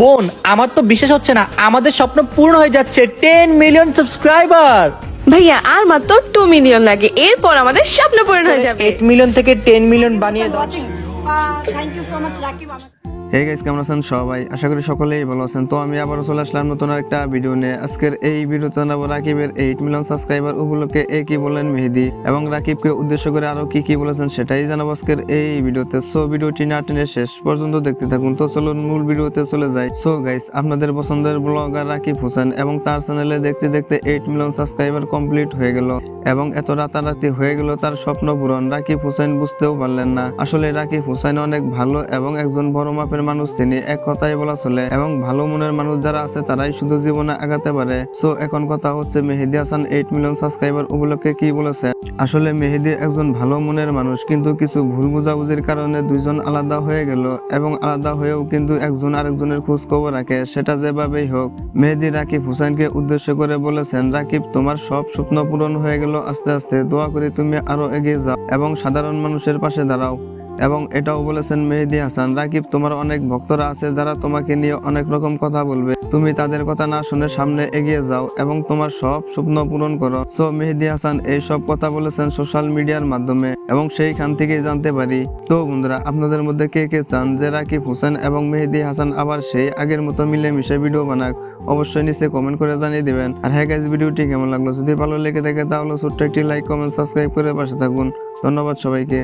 বোন আমার তো বিশ্বাস হচ্ছে না আমাদের স্বপ্ন পূর্ণ হয়ে যাচ্ছে টেন মিলিয়ন সাবস্ক্রাইবার ভাইয়া আর মাত্র টু মিলিয়ন লাগে এরপর আমাদের স্বপ্ন পূরণ হয়ে যাবে। এইট মিলিয়ন থেকে টেন মিলিয়ন বানিয়ে দাও। Thank you so much Rakib hey guys কেমন আছেন সবাই? আশা করি সকলেই ভালো আছেন। তো আমি আবারও চলে আসলাম নতুন একটা ভিডিও নিয়ে। আজকের এই ভিডিওতে জানাব রাকিবের এইট মিলিয়ন সাবস্ক্রাইবার উপলক্ষে এ কি বলেন মেহেদি এবং রাকিবকে উদ্দেশ্য করে আরও কি কি বলেছেন সেটাই জানাব আজকের এই ভিডিওতে সো ভিডিওটি না টেনে শেষ পর্যন্ত দেখতে থাকুন। তো চলুন মূল ভিডিওতে চলে যাই। সো গাইস আপনাদের পছন্দের ব্লগার রাকিব হোসেন এবং তার চ্যানেলে দেখতে দেখতে এইট মিলিয়ন সাবস্ক্রাইবার কমপ্লিট হয়ে গেল। এবং এত রাতারাতি হয়ে গেল তার স্বপ্ন পূরণ। রাকিব হোসেন বুঝতেও পারলেন না। আসলে রাকিব হোসেন অনেক ভালো এবং একজন বড় মাপের মানুষ, তিনি এক কথাই বলা চলে। এবং ভালো মনের মানুষ যারা আছে, তারাই শুধু জীবনে আগাতে পারে। সো এখন কথা হচ্ছে Mehedi Hasan eight million subscriber উপলক্ষে কি বলেছে? আসলে মেহেদি একজন ভালো মনের মানুষ, কিন্তু কিছু ভুল বোঝাবুঝির কারণে দুইজন আলাদা হয়ে গেল এবং আলাদা হয়েও কিন্তু একজন আরেকজনের খোঁজ খবর রাখে, সেটা যেভাবেই হোক। মেহেদি রাকিব হুসাইনকে উদ্দেশ্য করে বলেছেন, রাকিব, তোমার সব স্বপ্ন পূরণ হয়ে গেল আস্তে আস্তে। দোয়া করে তুমি আরও এগিয়ে যাও এবং সাধারণ মানুষের পাশে দাঁড়াও। এবং এটাও বলেছেন মেহেদি হাসান, রাকিব, তোমার অনেক ভক্তরা আছে যারা তোমাকে নিয়ে অনেক রকম কথা বলবে। তুমি তাদের কথা না শুনে সামনে এগিয়ে যাও এবং তোমার সব স্বপ্ন পূরণ করো। সো মেহেদি হাসান এই সব কথা বলেছেন সোশ্যাল মিডিয়ার মাধ্যমে এবং সেইখান থেকেই জানতে পারি। তো বন্ধুরা, আপনাদের মধ্যে কে কে চান যে রাকিব হোসেন এবং মেহেদি হাসান আবার সেই আগের মতো মিলেমিশে ভিডিও বানাক, অবশ্যই নিচে কমেন্ট করে জানিয়ে দেবেন। আর হ্যাঁ গাইজ ভিডিওটি কেমন লাগল? যদি ভালো লেগে থাকে তাহলে ছোট্ট একটি লাইক কমেন্ট সাবস্ক্রাইব করে পাশে থাকুন। ধন্যবাদ সবাইকে।